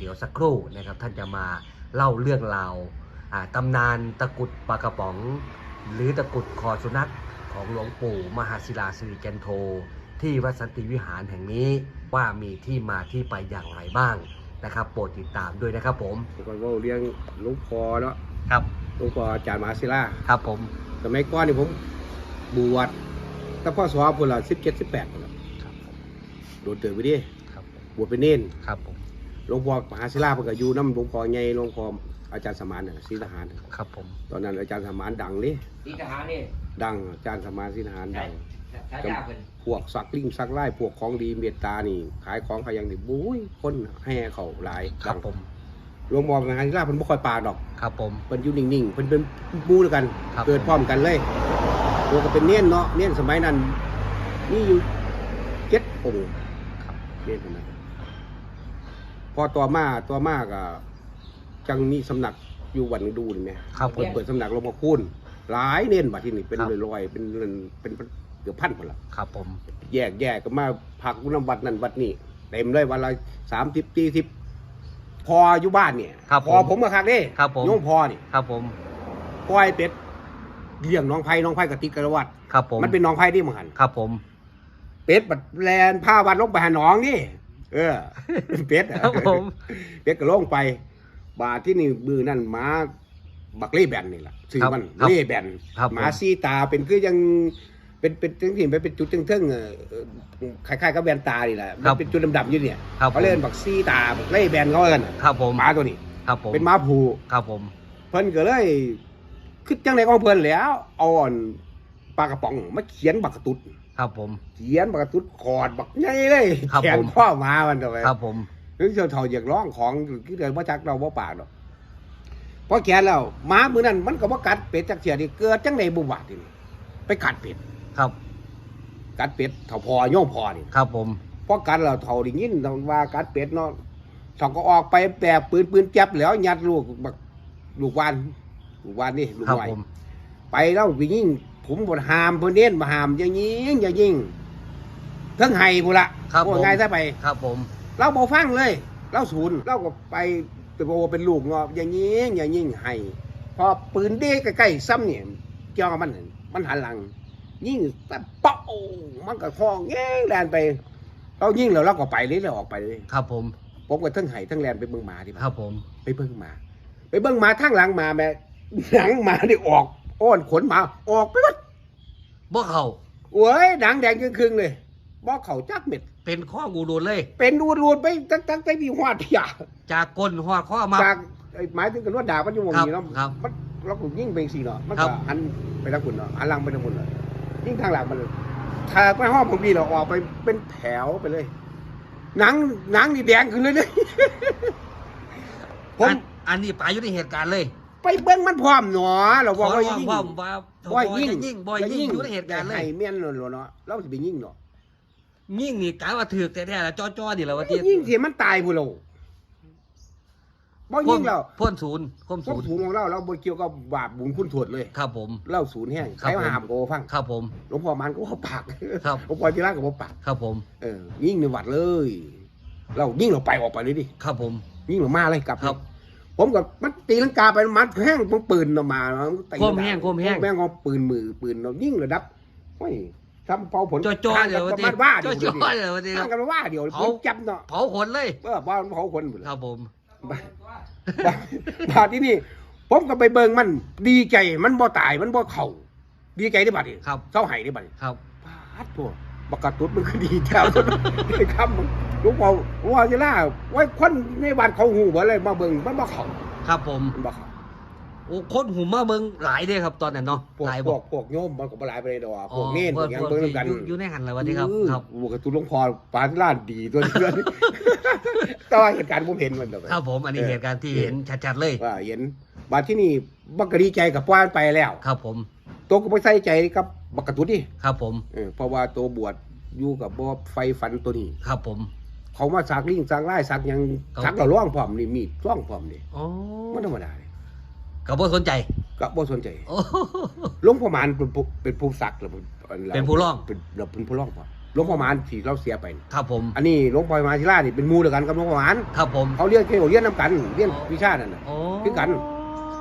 เดี๋ยวสักครู่นะครับท่านจะมาเล่าเรื่องราวอ่าตำนานตะกรุดปลากระป๋อง หรือตะกรุดคอสุนัขของหลวงปู่มหาศิลาสิริจันโท ที่วัดสันติวิหารแห่งนี้ว่ามีที่มาที่ไปอย่างไรบ้างนะครับโปรดติดตามด้วยนะครับผมก่อนว่าเลี้ยงหลุงพ่อเนาะครับหลุงพ่ออาจารย์มหาศิลาครับผมสมัยก่อนนี่ผมบวชแต่พ่อสอบพุ่นละสิบเจ็ดสิบแปดพุ่นละครับผมโดนเตือนไปดิครับผมบวชเป็นเน้นครับผม หลวงพ่อมหาศิลาเพิ่นก็อยู่น้ำหลวงพ่อใหญ่หลวงพ่ออาจารย์สมานน่ะศรีทหารน่ะครับผม ตอนนั้นอาจารย์สมานดังเลยสีทหารนี่ดังอาจารย์สมานศรีทหารดัง ฉายาเพิ่นพวกสักลิ่งสักไล่พวกของดีเมตตานี่ ขายของขายอย่างนี่บุ้ยคนแห่เขาหลายครับผม หลวงพ่อมหาศิลาเพิ่นบ่ค่อยปาดอก ครับผม เพิ่นอยู่นิ่งๆ เพิ่นเป็นหมู่ด้วยกัน ครับ เกิดพร้อมกันเลยตัวก็เป็นเนียนเนาะเนียนสมัยนั้นนี่อยู่เจ็ดองค์ครับเนียนสมัย พอต่อมาต่อมาก็จังมีสำนักอยู่วันดูนี่แหมครับผเปิมดเปิดสำนักหลวงพ่อคูณหลายเนียนบัดที่นี่เป็นครับ ลอยๆเป็นเป็นเป็นเกือบพันคนละครับผม แยกแยกก็มาพักอุณวัดนั่นวัดนี่เต็มเลยวันละสามสิบสี่สิบพออยู่บ้านเนี่ยครับพอผมมาคักเด้ครับผม โยมพอนี่ครับผมปล่อยเป็ดเลี้ยงน้องไผ่น้องไผ่กับติกกระวัดครับผมมันเป็นน้องไผ่ที่มันหัน ครับผม เป็ดบัดแลนผ้าวัดลงไปหาหนองนี่ เออ เป็ดอะครับผม เป็ดก็ลงไป บาทที่นี่มือนั่นหมาบักเล่แบนนี่แหละชื่อมันครับเล่แบนครับหมาซีตาเป็นคือยังเป็นเป็นทั้งที่ไปเป็นจุดเทิงๆเออเออคล้ายๆกับแบนตานี่แหละมันเป็นจุดดำๆอยู่เนี่ยครับเขาเล่นบักซีตาบักเล่แบนเขาเอิ้นครับผมหมาตัวนี้ ครับผมเป็นหมาผู ครับผม เพิ่นก็เลยคือจังไดของเพิ่นแหล้วเอาอ่อนปลากระป๋องมาเขียนบักกระตุด ครับผม เขียนบักกระตุดขอดบักใหญ่เลยครับแขนผมข้อมามันทำไมครับผม ถึงเจ้าเฒ่าอยากร้องของคือเดินมาจักเราบ่ปากดอกพอแขนแล้วหมามือนั้นมันก็บ่กัดเป็ดจักเสียนี่เกิดจังไดบุบาดนี่ไปกัดเป็ดครับ กัดเป็ดเฒ่าพอโยมพอนี่ครับผมพอกัดแล้วเฒ่าได้ยินว่ากัดเป็ดเนาะเฒ่าก็ออกไปแปบปืนปืนจับแล้วยัดลูกบักลูกวานลูกวานนี่ลูกครับน้อย ผม ไปแล้วไปยิง ผมบดหามเพื่นเน้นมาหามอย่ายิงอย่ายิงเทั้งไห้พูนละครับว่าผมไงซะไป ครับผม เราบอฟังเลย เราศูนย์เราก็ไปตัวโอเป็นลูกเงาะอย่ายิงอย่ายิงไห้พอปืนเด้ใกล้ๆซ้ำเนี่ยเจ้ามันมันหันหลัง ยิงแต่เป้ามันก็คล้องแง่งแลนไป เรายิงแล้วเราก็ไปเลยเราออกไปเลยครับผม ผมก็ทั้งไห้ทั้งแลนไปเบิ่งหมาที่ครับผม ไปเบิ่งหมา ไปเบิ่งหมาทั้งหลังหมาแม่หลังหมาได้ออก อ้อนขนหมาออกไปหมด บ่เขา โอ้ยหนังแดงครึ่งๆเลยบอกเขาจักเม็ด เป็นข้อกูโดนเลย เป็นรูดรูดๆไปตั้งตั้งแต่พี่หวาดพี่ยาจากก้นหัวข้อมา จากไอ้หมายถึงกันรวดด่ามันอยู่วงนี้ครัเนาะบครับมันเราก็ยิ่งเป็นสีเนาะมันครัก็บหันไปทางคุณเนาะหันหลังไปทางคุณเนาะยิ่งทางหลังมันเลยถ้าไปห้องผมดีเราออกไปเป็นแถวไปเลย หนังหนังนี่แดงขึ้นเลยเนี่ย ผม อันอันนี้ไปอยู่ในเหตุการณ์เลย ไปเบิ้งมันพร้อมหนอเราขบอกอว่าร้องยิ่งว่าว่าบ่อยบอยยิ่งจะยิ่งบอยยิ่งอยู่ในเหตุการณ์เลยไห้เมียนหล่นเนาะเราสิไปยิ่งเนาะยิ่งนี่กะว่าถือกแต่แท้ๆแล้วจ้อๆนี่แหละว่าที่ยิ่งเสียมันตายผู้เราบ่ยิ่งเราพ่นศูนย์พ่นพวศูกนย์ศูนย์ของเราเราบ่เกี่ยวกับบาปบุญคุณโทษเลยครับผมเล่าศูนย์แห้งครัใคบรมาผมหามโกฟังครับผมหลวงพ่อมันก็ว่าปากครับหลวงพ่อจีรักกับบ่ปากครับผมเออยิ่งในวัดเลย เรายิ่งเราไปออกไปเลยดิครับผม ยิ่งเรามาเลยกลับครับ ผมกับมันตีลังกาไปมันแห้งมันปืนออกมามันตีโคมแห้งโคมแห้งแม่งเอาปืนมือปืนเรายิ่งระดับโอ้ยทำเผาผลจ้อๆเดี๋ยวห่างว่ากันที่ประมาณว่าเดียวจ้อๆเดี๋ยวว่าที่คห่ารังบกันว่าเดียวเผาผมจับเนาะเผาขนเลยเออบ้านเผาคนหมดเลยครับผมบ้านบ้านบ้านที่นี่ผมก็ไปเบิ่งมันดีใจมันบ่ตายมันบ่เข่าดีใจได้บัดนี้ครับเศร้าไห้ได้บัดนี้ครับปาดตัว บักกะตุดมันคือดีแถวไอ้คำมันหลูกพ่อว่าจะล่าไว้คนในบ้านเขาหูบ่เลยมาเบิ่งมันบ่เข่าครับผมมันบ่เข่าโอ้คนหุ่มมาเบิ่งหลายเด้ครับตอนนั้นเนาะพวกหลายพบวอกกพวกโยมมันก็บ่หลายไปเลยดอกพวกเน้นพวกหยังเบิ่งนำกันอยู่อยู่ในหันเลยวันนี้ครับเออครับบักกะตุดหลวงพ่อปานล้านดีตัวนี้แต่ว่าเหตุการณ์ผมเห็นมันดอกครับผมอันนี้เออเหตุการณ์ที่เห็นชัดๆเลยว่าเห็นบัดที่นี่บักก็ดีใจกับป้านไปแล้ว ครับผม ตัวก็ไปใส่ใจกับบักกะตุดนี่ครับผมเออเพราะว่าตัวบวชอยู่กับบ่ไฟฟันตัวนี้ ครับผม เขามาสักลิงสักไล่สักหยังครับสักเราล่องพร้อมนี่มีดร่องพร้อมนี่อ๋อมันธรรมดาเลยกับบ่สนใจก็บ่สนใจโอ้ หลวงพ่อมานเป็นผู้เป็นผู้สักหรือเป็นเป็นผู้ร่อง เป็นเราเป็นผู้ร่องพร้อมหลวงพ่อหมานที่เราเสียไปครับผมอันนี้หลวงพ่อหมานศิลานี่เป็นหมูเดียวกันกับหลวงพ่อหมานครับผมเขาเรียนเกี่ยวเรียนน้ำกันเรียนวิชานั่นน่ะ โอ้คือกัน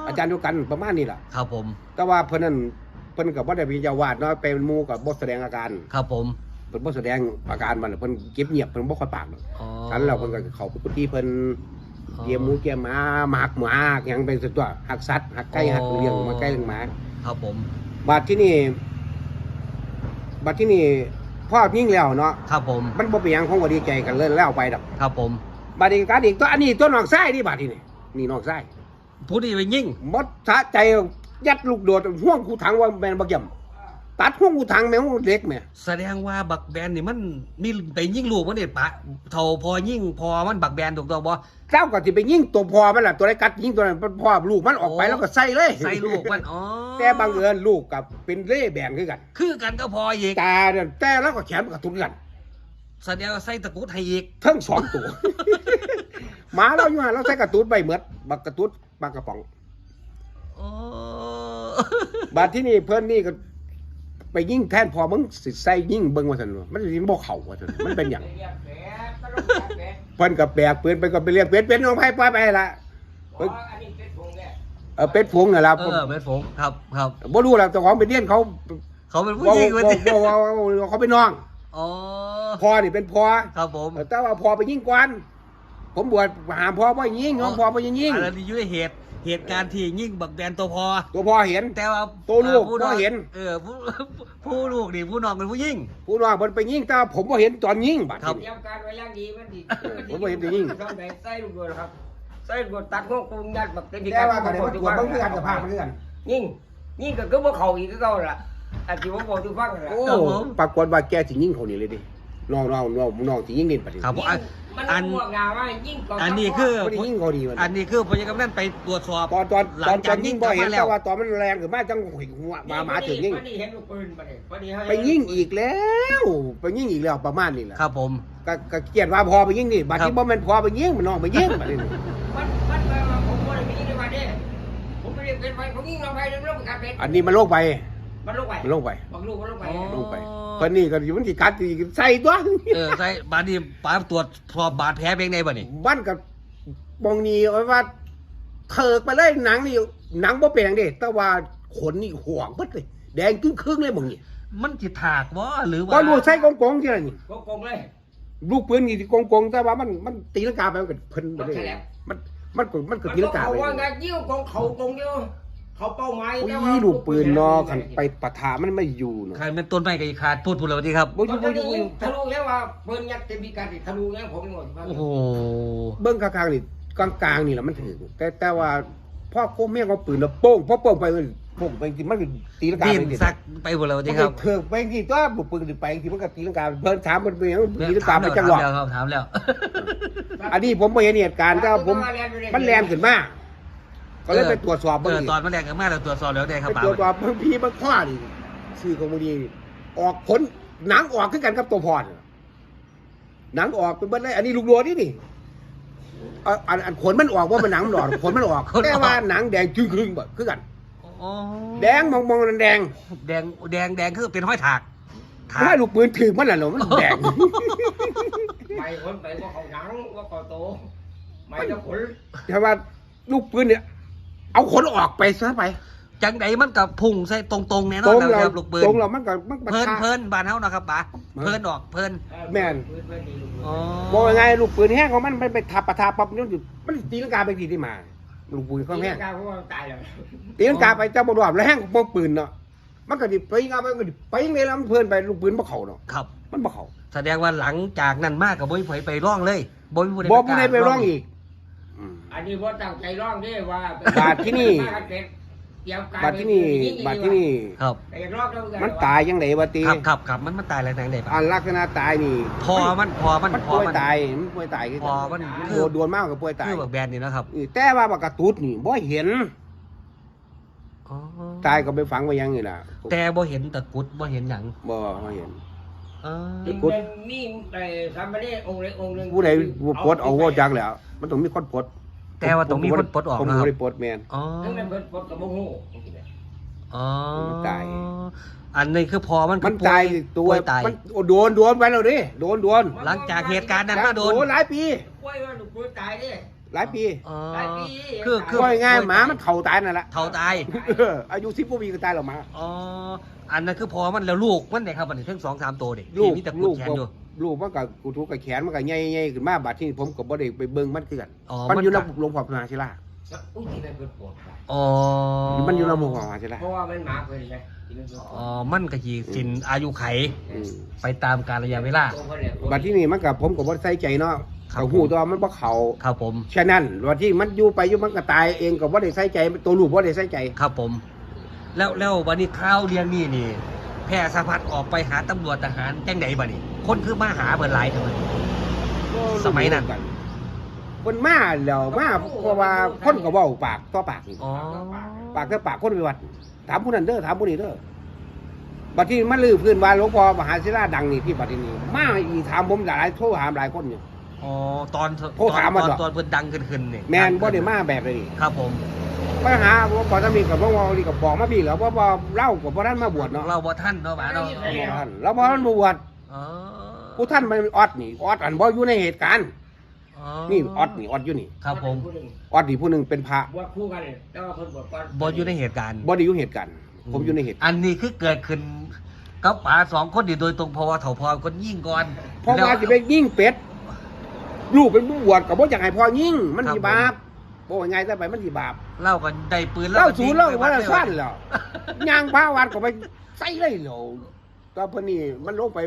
อาจารย์เดียวกันประมาณนี้แหละครับผม แต่ว่าเพิ่นนั้น เพิ่นกับว่าได้เป็นเยาวาดเนาะเป็นหมูกับบทแสดงอาการครับผม เพิ่นบ่แสดงอาการมันน่ะเพิ่นเก็บเงียบเพิ่นบ่ค่อยปากหรอกอ๋อคันเราเพิ่นก็เขาไปกุฏิเพิ่นเกี่ยมหมูเกี่ยมหมาหมากหมาหยังเป็นสุดตัวหักสัตว์หักไก่หักเลี้ยงมาไก่เลี้ยงหมาครับผมบาดที่นี่บาดที่นี่พ่อยิ่งแล้วเนาะครับผมมันบ่เป็นหยังของบ่ดีใจกันเลยแล้วไปดอกครับผมบาดนี้การอีกตัวอันนี้ตัวนอกไส้นี่บาดที่นี่นี่นอกไส้ผู้นี้ไปยิ่งมดสะใจ ยัดลูกโดดห่วงคูถังว่าแม่นบักย่ำตัดห่วงคูถังแม่งเล็กแม่แสดงว่าบักแบนนี่มันมีไปยิ่งลูกมันนี่ปะเท่าพอยิ่งพอมันบักแบนถูกต้องบ่เจ้าก็สิไปยิงตัวพอมันล่ะตัวได้กัดยิงตัวนั้นพ่อลูกมันออกไปโอ้แล้วก็ใส่เลยใส่ลูกมันอ๋อแต่บังเอิญลูกกับเป็นเล่แบ่งคือกัน คือกันก็พออีกตาเนี่ยแต่แล้วก็แขนมันก็ทุนกันแสดงว่าใส่ตะกรุดให้อีกทั้งสองตัวหมาเราอยู่หันเราใส่กระตุ้นใบเหมือดบักกระตุ้นบักกระป๋องโอ้ บาดที่นี่เพิ่นนี่ก็ ไปยิงแทนพอมึงสิใส่ยิงเบิ่งว่าซั่นวะมันสิบ่เข้าว่าซั่นมันเป็นหยังเรียกแผลก็ต้องเรียกแผลเพิ่นก็แบกปืนไปก็ไปเรียกเป็ดเป็ดน้องไผปล่อยไปละอ๋ออันนี้เป็นพงเนี่ยเออเป็ดฝูงน่ะล่ะเออเป็นผมครับครับบ่รู้ล่ะเจ้าของไปเรียนเขา เขาเป็นผู้ว่าหญิงวันนี้ว่าว่าว่าเขาเป็นน้องอ๋อพ่อนี่เป็นพ่อครับผมแต่ว่าพ่อไปยิงกวนผมบวชหามพ่อบ่ยิงน้องพ่อบ่ยิงยิงอันนี้อยู่ในเหตุ เหตุการณ์ที่ยิ่งบักแบนตัวพอ ตัวพ่อเห็น แต่ว่าตัวลูกผู้น้องบ่เห็น เออผู้ผู้ลูกนี่ผู้น้องเป็นผู้ยิ่ง ผู้น้องเพิ่นไปยิงแต่ว่าผมบ่เห็นตอนยิงบัดครับ เตรียมการไว้แล้วดีมันดีผมบ่เห็นจะยิ่งทำไหนใส่ลูกโดดครับใส่ลูกโดดตัดหัวกรุงยัดแบบเป็นแต่ว่าก็ได้มันตรวจเบิ่งคือกันกับภาพมันคือกันยิ่งยิ่งก็คือว่าเขาอีกก็เก่าละอันที่ผมบอกทุกฟังนั่นแหละโอ้ครับผม ปรากฏว่าแกสิยิงเขานี่เลยดิน้องน้องน้องน้องสิยิงนี่บัดนี้ ครับผมอัน มันอัน หัวงาว่ายิ่งก่อันนี้คือ บ่ได้ยิงเขาดีมันอันนี้คือพยากรนั่นไปตรวจสอบตอนตอนหลัตอนงตจาอกนยิงกบ่ลับเห็นมาแล้แต่วว่าตอนมันแรงขึ้นมาจังหัวมาหมาถึงยิงพอดีเห็นลูกปืนมาเนี่ยพอดีให้ไปยิงอีกแล้ว ไปยิงอีกแล้วประมาณนี้แหละครับผม ก็ก็เกลียดว่าพอไปยิงนี่บัดครันี้บ บ่แม่นพอไปยิงมันน้องไปยิงบัดนี้มันมันไปว่าผมบ่ได้ไปยิงในวันนี้ผมไปเรียกเป็นไฟผมยิงลงไปเรื่องเรื่องการเป็นอันนี้มันโลกไปมันลงไปมันโลกไปบังลูกมันลงไป ลงไปเพิ่นนี่ก็อยู่มันสิกัดสิใส่ตัวเออใช่บาดนี้ปาตรวจสอบบาดแผลเป็นไงบ่นี่บ้านกับมองนี่เอาไว้ว่าเถิกไปเลยหนังนี่หนังบ่แปลงเด้แต่ว่าขนนี่ห่วงเบิดเลยแดงครึ่งๆเลยมองนี่มันสิถากบ่หรือว่าก็ลูกใส่กงกงๆที่นั่นนี่ก็โกงเลยลูกปืนนี่ที่กงกงๆแต่ว่ามันมันตีลังกาไปมันก็เพิ่นไปเลยมันแฉลบมันมันก็มันก็ตีลังกาเขาไปว่าไงยิ่งของเขาตรงเดียว เขาเป้าหมายโอ้ยลูกปืนเนาะคันไปปะทะมันไม่อยู่เนาะใครเป็นต้นไม้ก็อีกขาดพูดพูดเลยดีครับ บ่อยู่บ่ทะอยู่ลุบ่อยู่ทะลุแล้วว่าปืนยัดเต็มพิกัดทะลุแล้วผมหมดโอ้โห เบิ่งข้างๆนี่กลางๆนี่แหละมันถึงแต่แต่ว่าพ่อโคแม่งเอาปืนแล้วโป้งพอโป้งไปมันโป้งไปจริงมันก็ตีลังกาดินไปจริงซักไปหมดเลยมันดีคก็รับเถิกไปที่ตัวบุกปืนไปที่มันก็ตีลังกาเพิ่นถามมันไปยังตีลังกาไปจังหวะถามแล้วครับถามแล้ว อันนี้ผมไม่เห็นเหตุการณ์แต่ว่าผมมันแรงขึ้นมา กก็เลยไปตรวจสอบเอเบิ่งออีกตอนมันแรกกันมากเราตรวจสอบแล้วได้ครับไปป่าตรวจสอบบางพี่บางข้อนี่ชื่อของมันนี่ออกผลหนังออกขึ้นกันกับตัวพรหนังออกเป็นเบิ้เลยอันนี้ลูกโลนี่นี่อะอันอันขนมันออกว่ามันหนังมันออกขนมันออกแต่ว่าหนังแดงครึ่งครึ่งๆแบบคือกัน อ๋อแดงมองมองๆแดงแดงแดงแดงคือเป็นห้อยถากถาไม่กลูกปืนถือมันแหละเนาะมันแดงไปคนไปว่าเขาหนังว่าเขาโตไม่ต้องขนแต่ว่าลูกปืนเนี่ย เอาขนออกไปซะไปจังไดมันกับพุ่งใส่ตรงๆแน่นตอรนงแล้วเราครับลูกปืนตรงเรามันก็มันเพิ่นปะทะเพิ่นบ้านเฮานะครับป๋ามาเพิ่นออกเพิ่นแม่นอ๋อบอกยังไงลูกปืนแห้งของมันมันไปทับปะทาปั๊บนี่มันอยู่มันตีลังกาไปทีที่มา ลูกปืนเขาแห้งการเพราะว่าตายแล้วตีลังกาไปเจ้าบดรอบแล้วแห้งของปืนเนาะมันก็ดิไปงาไปมันก็ดิไปยังไงแล้วมันเพลินไปลูกปืนบ่เข้าเนาะครับ มันบ่เข้าแสดงว่าหลังจากนั้นมากกับบ่มีไผไปร้องเลยบ่มีผู้ใดบ่ผู้ใดไปร้องอีก อืมอันนี้ว่าตั้งใจร้องด้วยว่าบาทที่นี่เตรียมการบาดที่นี่บาดที่นี่ ครับ ไปร้องแล้วมันตายยังไงวะตีครับครับครับมันมันตายแล้วทางใดปะอันลักษณะตายนี่พอมันพอมันมันพอป่วยมัน ตายมันป่วยตายคือพอมันโดคือนโดนมากกับป่วยตายคือแบบแบรนด์นี่นะครับเออแต่ว่าปากกระตุดนี่บ่เห็น อ๋อตายก็ไปฝังไว้ยังนี่ล่ะแต่บ่เห็นตะกรุดบ่เห็นหยังบ่บ่เห็น เออกุดมีแต่สามเณรองค์เล็กองค์หนึ่งผู้ใดปลดเอาว่าจักแล้ว มันต้องมีคนปลด แต่ว่าต้องมีคนปลดออกผมนะคบ่รับได้ปลดแม่น อ๋อนั่นเป็นปลดกับโมโหออ๋อมันตาย อันนี้คือพอมันมันตายตัวป่วยตาย มันโดนโดนไปแล้วดิโดนโดนหลังจากเหตุการณ์นั้นมาโดนอ้หลายปี กล้วยว่าหนูกล้วยตายดิหลายปีอ๋อหลายปี คือคือก็ง่ายๆหมามันเข่าตายนั่นแหละเท่าตาย เอออายุสิบกว่าปีก็ตายแล้วหมา อ๋อ อันนั้นคือพอมันแล้วลูกมันเนี่ยครับอันนี้ทั้งสองสามตัวเด็กลูกมีแต่กุลูดกแขนอยู่ ลูกมันกับกูทุกกับแขนมันกับใหญ่ๆขึ้นมาบาดที่ผมกับบ่ได้ไปเบิ่งมันคือกันอ๋อมันอยู่มันในหลวงพ่อพนาศิลาอุ้ยที่นั่นเป็นปวดครับอ๋อมันอยู่ในหลวงพ่อพนาศิลาเพราะว่ามันหมาเกินไงที่นั่นเป็นปวดอ๋อมันก็ยีสินอายุไขอืมไปตามกาลระยะเวลาตัวเขาเนี่ยบาดที่นี่มันกับผมกับบ่ใส่ใจเนาะครับ เขาหูตัวมันบ่เขาครับผมฉะนั้นวันที่มันอยู่ไปอยู่มันก็ตายเองก็บ่ได้ใส่ใจตัวลูกบ่ได้ใส่ใจ ครับผม แล้วแล้ววันนี้ข้าวเรียงนี่นี่ แพร่สะพัดออกไปหาตำรวจทหารจังไหนบ่นี่คนคือมาหาเบิดหลายเท่านั้นสมัยนั้นมันมาแล้วมาเพราะว่าคนก็เว้าปากต่อปากนี่อ๋อปากต่อปากคนไปวัด ถามผู้นั้นเด้อถามผู้นี้เด้อบัดที่มันลือพื้นว่าหลวงพ่อมหาศิลาดังนี่ที่บัดที่นี้มาอีกถามผมหลายโทรหาหลายคนอยู่ อ๋อตอนโทรถามตมาอนเหรอ ตอนเพิ่นดังขึ้นขึ้นนี่แมนบ่ได้มาแบบนี้ครับผม ไปหาหลวงพ่อตามีกับหลวงพ่อนี่ก็บอกมาพี่แล้วว่าบ่เล่ากับบ่ท่านมาบวชเนาะเราบ่ท่านเนาะบ้าเนาะบ่ท่านแล้วบ่ท่านมาบวชอ๋อผู้ท่านมันออดนี่ออดอันบ่อยู่ในเหตุการณ์อ๋อนี่ออดนี่ออดอยู่นี่ครับผมออดนี่ผู้หนึงเป็นพระบวชคู่กันเลยแต่ว่าคนบวชก่อนบ่อยู่ในเหตุการณ์บ่ได้อยู่เหตุการณ์ผมอยู่ในเหตุอันนี้คือเกิดขึ้นกับป๋าสองคนนี่โดยตรงเพราะว่าเถาพอคนยิ่งก่อนเพราะว่าสิไปยิงเป็ดลูกเป็นผู้บวชก็บ่อยากให้พ่อยิงมันสิบาป บ่ว่าไงซะไปมันสิบาปเล่ากันได้ปืนเล่าสูนเล่าไปว่าดสั้นแล้วย่างพาวันก็ไปใส่เลยเหรอก็เพิ่นนี่มันลงไป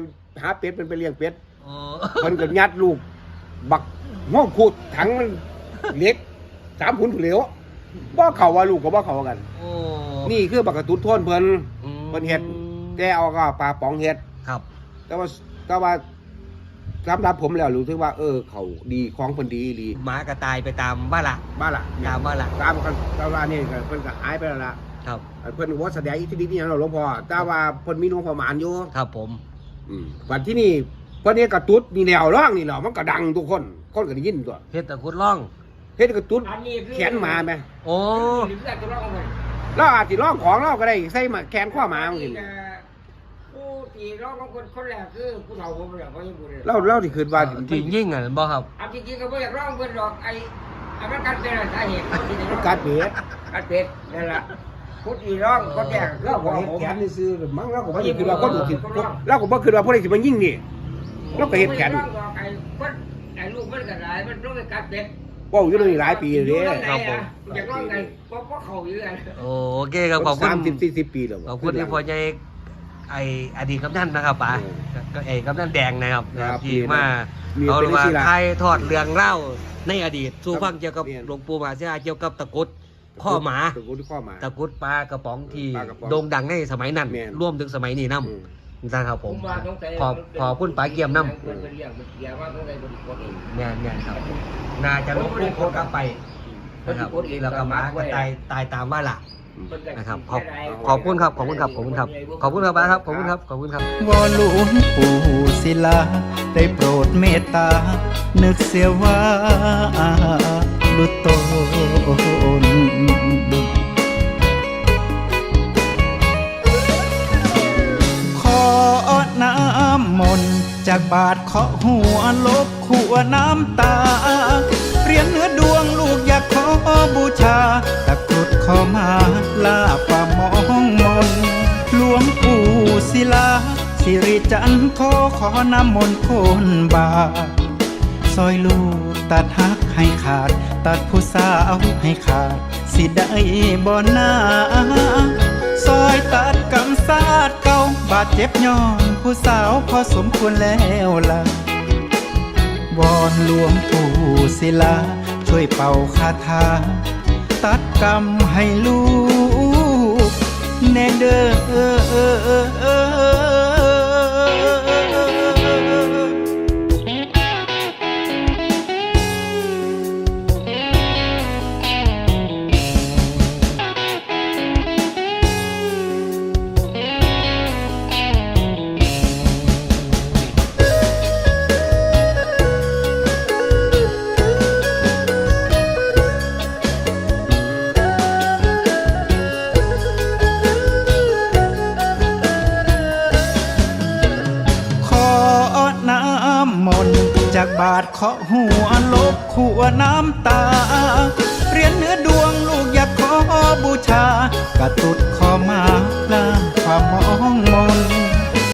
หาเป็ดเป็นไปเลี้ยงเป็ดโอ้เพิ่นก็ยัดลูก บักห้องขุดถังมันเล็กสามหุ่นเหลวบ่เข้าว่าลูกก็บ่เข้ากันโอ้นี่คือบักกระตุ้นโทนเพิ่นอืมเพิ่นเฮ็ดแต่เอาก็ปลาป๋องเฮ็ดครับ แต่ว่าแต่ว่า สำหรับผมแล้วรู้สึกว่า เออ เขาดีของเพิ่นดีดีหมากระตายไปตามบ้านละบ้านละตามบ้านละตามกันตามว่านี่ก็เพิ่นก็หายไปแล้วล่ะครับเพิ่นว่าแสดงอิทธิฤทธิ์นี่หลวงพ่อแต่ว่าเพิ่นมีหลวงพ่อหมานอยู่ครับผมอืมวันที่นี่เพิ่นเฮ็ดกระตุ้ดนี่แนวร้องนี่แหละมันก็ดังทุกคนคนก็ได้ยินตัวเฮ็ดตะคุดล่องเฮ็ดกระตุ้ดอันนี้คือแขนหมาไหมโอ้หรือตัวเราเอาไปเราอาจสิร้องของเราก็ได้ใส่มาแขนข้อหมาจังซี่ ผู้ที่ร้องของคนคนแรกคือผู้เฒ่าผมเลยเขายังพูดเลยเราเราที่คิดว่าที่ยิ่งอะบ่ครับอันจริงๆก็ไม่อยากร้องเพื่อนหรอกไอ้ไอ้มันการเป็นอะไรสาเหตุที่จะร้องการเปียดการเป็นนั่นแหละผู้ที่ร้องคนแรกเราเราก็ของเฮ็ดผมแขนนี่ซื้อมั้งเราก็บ่ได้คิดว่าคนสิเราก็บ่คิดว่าผู้ใดสิมายิงนี่เราก็เฮ็ดแขนร้องบอกไอ้คนไอ้ลูกมันก็ได้มันร้องเป็นการเป็นเว้าอยู่นี่หลายปีแล้วเด้ครับผมอยากร้องไงเพราะเพราะเขาอยู่ไงโอเคครับขอบคุณ30 40ปีแล้ว ขอบคุณที่พอใจ ไออดีตกำนันนะครับป๋าก็ไอ้กำนันแดงนะครับครับที่มามีเอาเป็นมาศิลาไทยทอดเรื่องเล่าในอดีตสู่ครับฟังเกี่ยวกับเรียนหลวงปู่มหาเสียเกี่ยวกับตะกรุดข้อหมาตะกรุดข้อหมาตะกรุดปลากระป๋องที่ปลากระป๋องโด่งดังในสมัยนั้นแม่นร่วมถึงสมัยนี้นํอืมนะครับผมว่าสงสัยขอบขอบคุณป๋าเกียมนํเพิ่นเป็นเรื่องเป็นเกียร์ว่าสงสัยเป็นคนเองงานงานครับน่าจะหลวงปู่โคตรกลับไปนะครับแล้วก็หมาก็ตายตายตามว่าล่ะ นะครับขอบขอบคุณครับขอบคุณครับขอบคุณครับขอบคุณครับป๋าครับขอบคุณครับขอบคุณครับวอนหลวงปู่ศิลาได้โปรดเมตตา นึกเสียว่าลุตนขอน้ำมนต์จากบาทเคาะหัวลบขัวน้ำตา สิริจันทร์ขอขอน้ำมนต์คนบาทซอยลูกตัดหักให้ขาด ตัดผู้สาวให้ขาด สิได้บ่หน้าซอยตัดกำซาดเก่าบาดเจ็บย้อนผู้สาวพอสมควรแล้วล่ะวอนหลวงปู่ศิลา ช่วยเป่าคาถาตัดกรรมให้ลูก แน่เด้อ